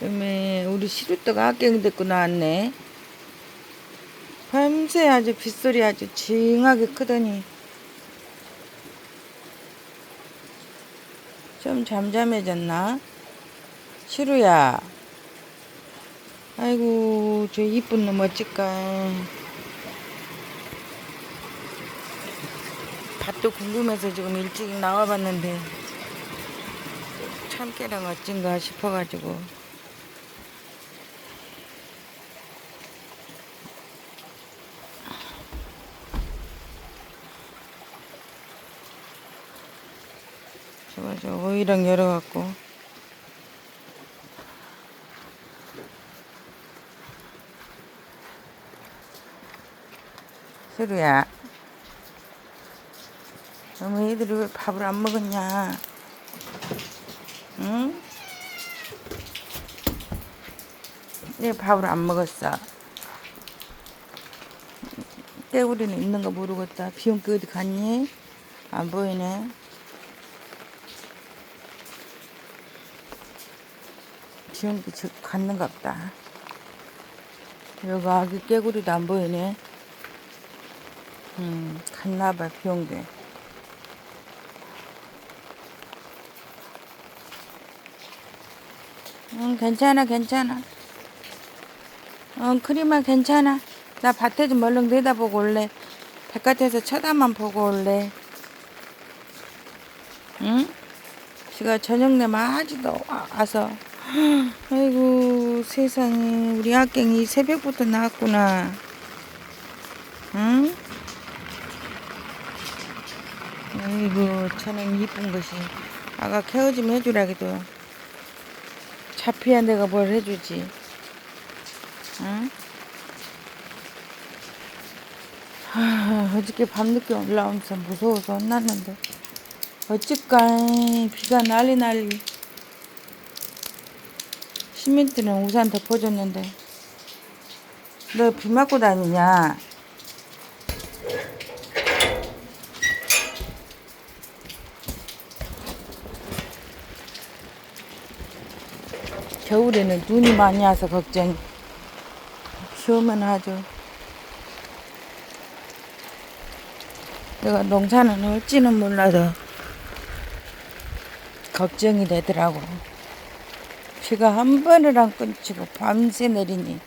음에 우리 시루떡 악경 듣고 나왔네. 밤새 아주 빗소리 아주 징하게 크더니 좀 잠잠해졌나? 시루야. 아이고 저 이쁜 놈 어찌까. 밭도 궁금해서 지금 일찍 나와봤는데 참깨랑 어찐가 싶어가지고 오이랑 열어갖고. 세루야. 너무 애들이 왜 밥을 안 먹었냐? 응? 내 밥을 안 먹었어. 때우리는 있는 거 모르겠다. 비용기 어디 갔니? 안 보이네 저 갔는가 보다 여기 아기 깨구리도 안 보이네 음 갔나봐 비용기 응, 괜찮아, 괜찮아. 응, 크리마 괜찮아. 나 밭에 좀 멀렁 내다보고 올래. 바깥에서 쳐다만 보고 올래. 응? 지가 저녁 내면 아직도 와- 와서. 아이고, 세상에. 우리 악갱이 새벽부터 나왔구나. 응? 아이고, 저는 이쁜 것이. 아가 케어 좀 해주라기도. 잡혀야 내가 뭘 해주지. 응? 하, 어저께 밤늦게 올라오면서 무서워서 혼났는데. 어찌까 비가 난리 난리. 시민들은 우산 덮어줬는데. 너 비 맞고 다니냐? 겨울에는 눈이 많이 와서 걱정. 비 오면 아주. 내가 농사는 할지는 몰라도 걱정이 되더라고. 비가 한 번을 안 끊치고 밤새 내리니.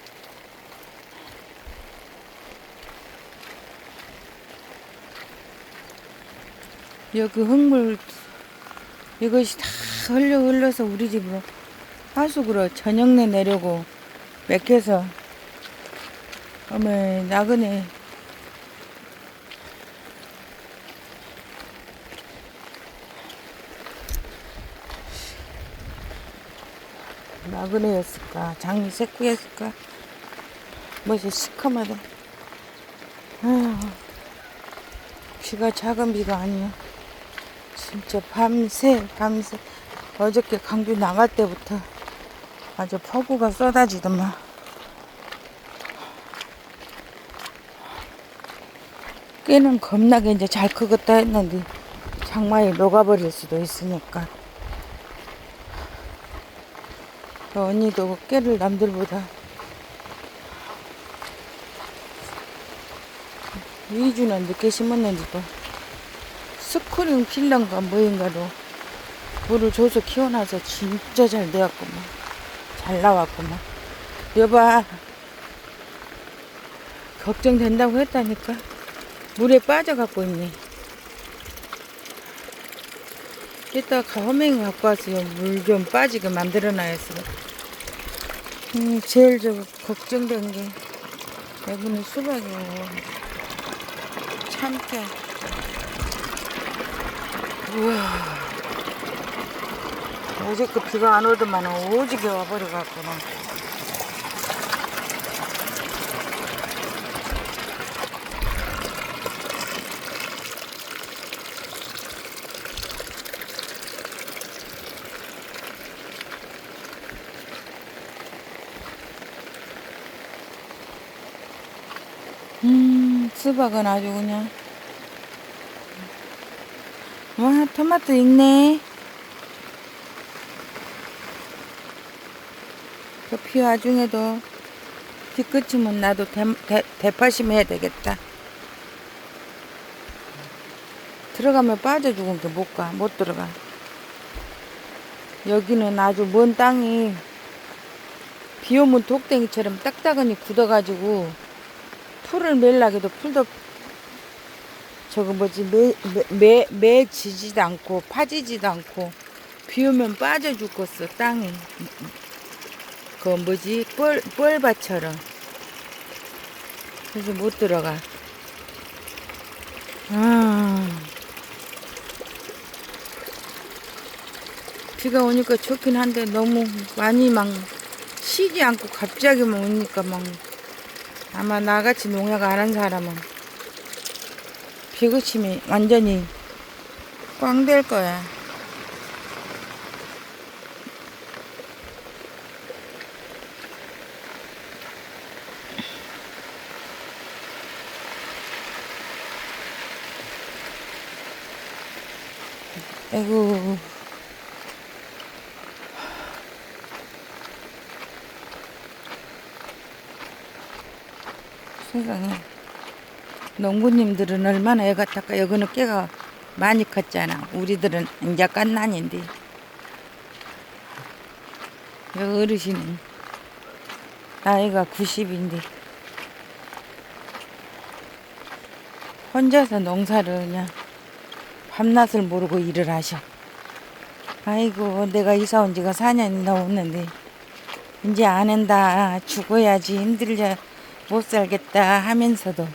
여기 흙물 이것이 다 흘러 흘러서 우리 집으로 하수구로 저녁내 내려고 맥혀서 어머 나그네 나그네였을까? 장미 새꾸였을까? 뭐지 시커마다 아휴 비가 작은 비가 아니야. 진짜 밤새 밤새. 어저께 강주 나갈 때부터 아주 폭우가 쏟아지더만. 깨는 겁나게 이제 잘 크겠다 했는데 장마에 녹아버릴 수도 있으니까 그 언니도 깨를 남들보다 2주는 늦게 심었는데도 스크린 필런가 뭐인가로 물을 줘서 키워놔서 진짜 잘 되었구만. 잘 나왔구만. 여봐. 걱정된다고 했다니까. 물에 빠져갖고 있네. 이따가 허맹이 갖고 왔어요. 물좀 빠지게 만들어 놔야어. 음, 제일 저 걱정된 게 이번에 수박이고 참깨. 우와. 어저께 비가 안 오더만 오지게 와버려갖구나. 음, 수박은 아주 그냥. 와, 토마토 익네. 그비 와중에도 뒤끝이면 나도 대, 대, 대파심 해야 되겠다. 들어가면 빠져 죽은 게 못 가, 못 들어가. 여기는 아주 먼 땅이 비 오면 독댕이처럼 딱딱하니 굳어가지고 풀을 멜라게도 풀도 저거 뭐지? 매, 매, 매, 매 지지도 않고 파지지도 않고 비 오면 빠져 죽겠어 땅이. 그 뭐지? 뻘, 뻘밭처럼. 그래서 못 들어가. 아. 비가 오니까 좋긴 한데 너무 많이 막 쉬지 않고 갑자기만 오니까 막 아마 나같이 농약 안 한 사람은 비그침이 완전히 꽝 될 거야. 아이고. 세상에. 농부님들은 얼마나 애 같을까. 여기는 깨가 많이 컸잖아. 우리들은 이제 깐난인데. 여기 어르신은 나이가 90인데. 혼자서 농사를 그냥 밤낮을 모르고 일을 하셔. 아이고, 내가 이사 온 지가 4년이 넘었는데, 이제 안 한다. 죽어야지. 힘들려. 못 살겠다. 하면서도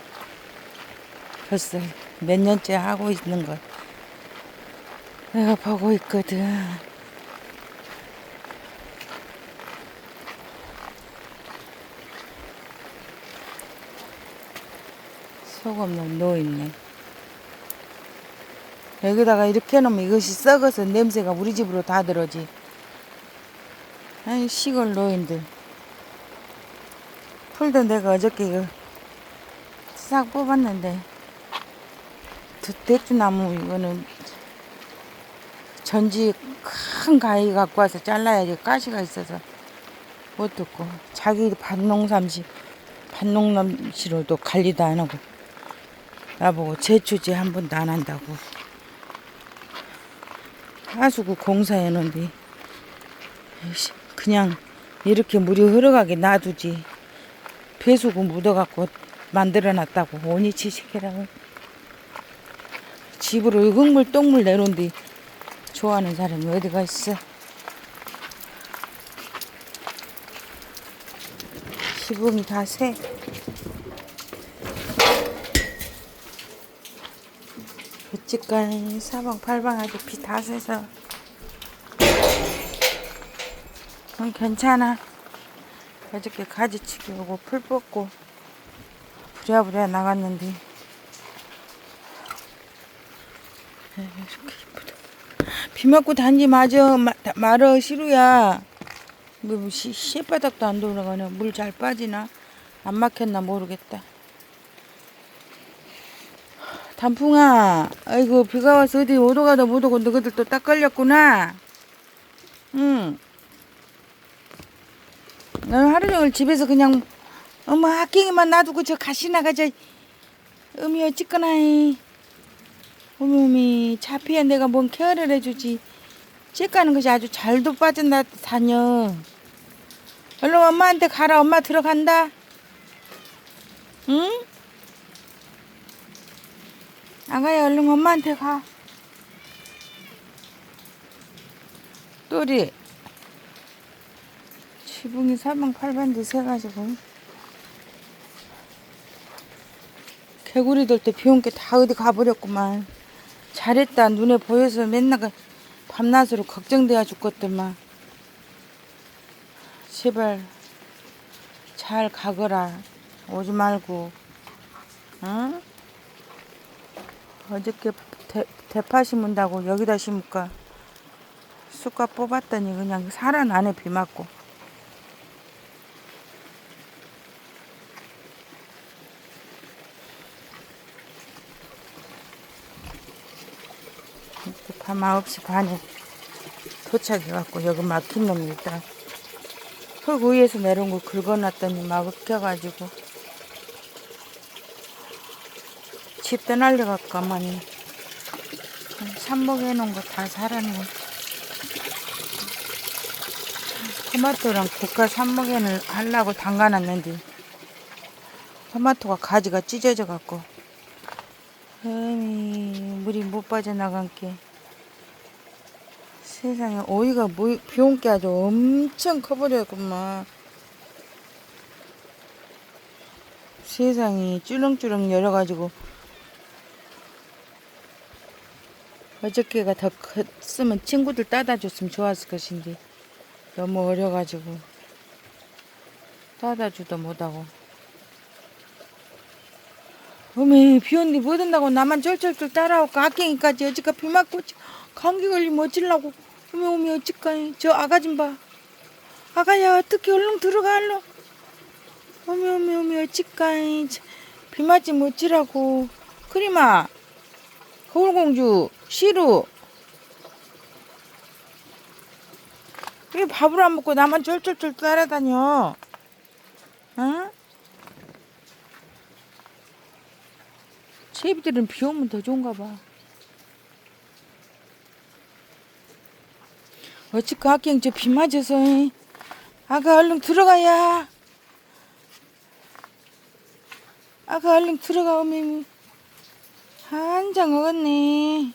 벌써 몇 년째 하고 있는 걸 내가 보고 있거든. 소금은 넣어있네. 여기다가 이렇게 해놓으면 이것이 썩어서 냄새가 우리 집으로 다 들어지. 아이, 시골 노인들. 풀도 내가 어저께 싹 뽑았는데, 대- 대추나무 이거는 전지 큰 가위 갖고 와서 잘라야지 가시가 있어서 못 듣고 자기 밭농삼시 밭농삼시로도 관리도 안 하고 나보고 제초제 한 번도 안 한다고. 하수구 공사해 놓은데. 이씨, 그냥 이렇게 물이 흘러가게 놔두지 배수구 묻어갖고 만들어놨다고 원위치 시키라고. 집으로 흙물 똥물 내놓은데 좋아하는 사람이 어디가 있어? 지붕이 다 새. 어찌까지 사방팔방하게 비다 새서. 응, 괜찮아 어저께 가지치기 오고 풀 뽑고 부랴부랴 나갔는데. 에이, 이렇게 이쁘다. 비 맞고 단지 맞아 마, 다- 말어 시루야. 뭐 시, 씨바닥도 안 돌아가네 물 잘 빠지나? 안 막혔나 모르겠다. 단풍아, 아이고 비가 와서 어디 오도 가도 못 오고 너희들 또 딱 걸렸구나. 응. 난 하루 종일 집에서 그냥 어머 학경이만 놔두고 저 가시나가 저 음이 어찌거나 해. 어미 어미 차피야 내가 뭔 케어를 해주지. 째까는 것이 아주 잘도 빠진다 다녀. 얼른 엄마한테 가라 엄마 들어간다. 응? 아가야 얼른 엄마한테 가. 또리. 지붕이 사방팔반데 새가지고. 개구리들 때비 온 게 다 어디 가버렸구만. 잘했다. 눈에 보여서 맨날 그 밤낮으로 걱정돼야 죽겠더만. 제발 잘 가거라. 오지 말고. 응? 어저께 대, 대파 심은다고 여기다 심을까? 쑥갓 뽑았더니 그냥 살아나네 비 맞고. 밤 9시 반에 도착해갖고 여기 막힌 놈이 있다. 흙 위에서 내려온 거 긁어놨더니 막 으켜가지고 집 떠날려갖고 가만히 삼복해 놓은 거다 살았네 토마토랑 고가 삼복에는 하려고 담가놨는데 토마토가 가지가 찢어져 갖고 에이 물이 못 빠져나간 게 세상에 오이가 뭐, 비온 게 아주 엄청 커버렸구만. 세상이 쭈렁쭈렁 열어가지고 어저께가 더 컸으면 친구들 따다 줬으면 좋았을 것인데 너무 어려가지고 따다 주도 못하고 어메 비 온데 뭐 된다고 나만 쩔쩔쩔 따라오고 악갱이까지 어찌까 비 맞고 감기 걸리면 어찌려고? 어메 어메 어찌까이 저 아가 좀봐. 아가야 어떻게 얼른 얼른 어메 어메 어메 어찌까이 참, 비 맞으면 어찌라고? 크리마 거울공주 시루. 왜 밥을 안 먹고 나만 쫄쫄쫄 따라다녀. 응? 제비들은 비 오면 더 좋은가 봐. 어찌까 학경 저비 맞아서 잉? 아가 얼른 들어가야 아가 얼른 들어가 오면 한장 먹었네